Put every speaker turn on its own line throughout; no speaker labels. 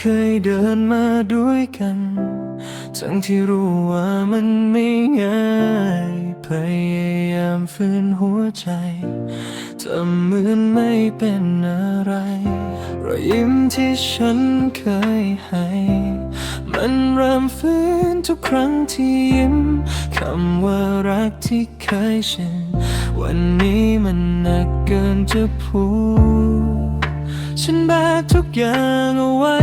เคยเดินมาด้วยกัน ทั้งที่รู้ว่ามันไม่ง่ายพยายามฝืนหัวใจทำเหมือนไม่เป็นอะไร รอยยิ้มที่ฉันเคยให้ มันเริ่มฟื้นทุกครั้งที่ยิ้มคำว่ารักที่เคยชินวันนี้มันหนักเกินจะพูด ฉันแบกทุกอย่างเอาไว้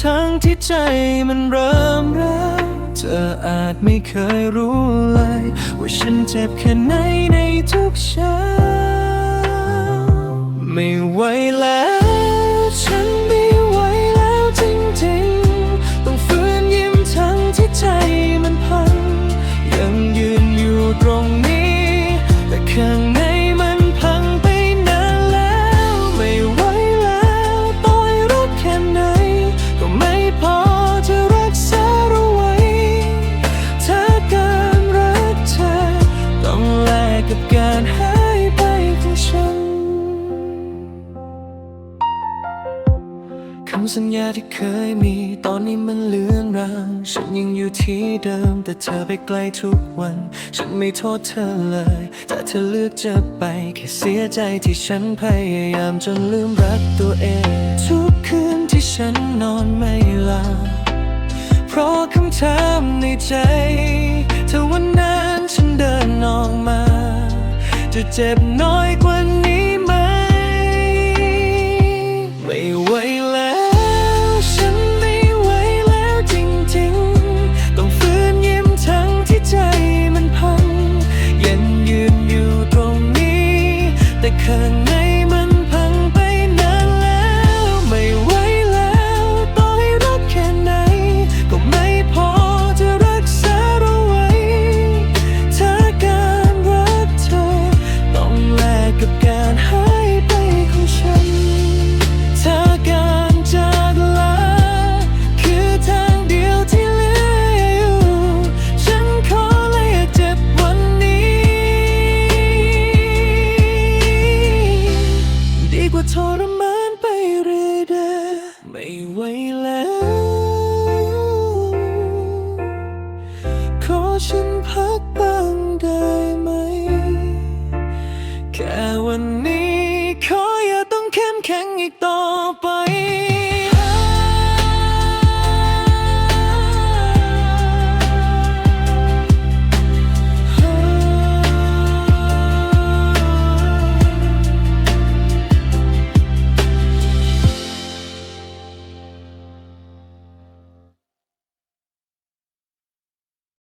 ทั้งที่ใจมันเริ่มร้าวเธออาจไม่เคยรู้เลย ว่าฉันเจ็บแค่ไหนในทุกเช้า ไม่ไหวแล้ว ฉันไม่ไหวแล้วจริงๆ ต้องฝืนยิ้มทั้งที่ใจำสัญญาที่เคยมี ตอนนี้มันเลือนราง ฉันยังอยู่ที่เดิม แต่เธอไปไกลทุกวัน ฉันไม่โทษเธอเลย แต่เธอเลือกจะไป แค่เสียใจที่ฉันพยายามจนลืมรักตัวเอง ทุกคืนที่ฉันนอนไม่หลับเพราะคำถามในใจ เธอวันนั้นฉันเดินออกมา จะเจ็บน้อยกว่านี้ แเรื่อยเดอไม่ไหวแล้ว ขอฉันพักบ้างได้ไหม แค่วันนี้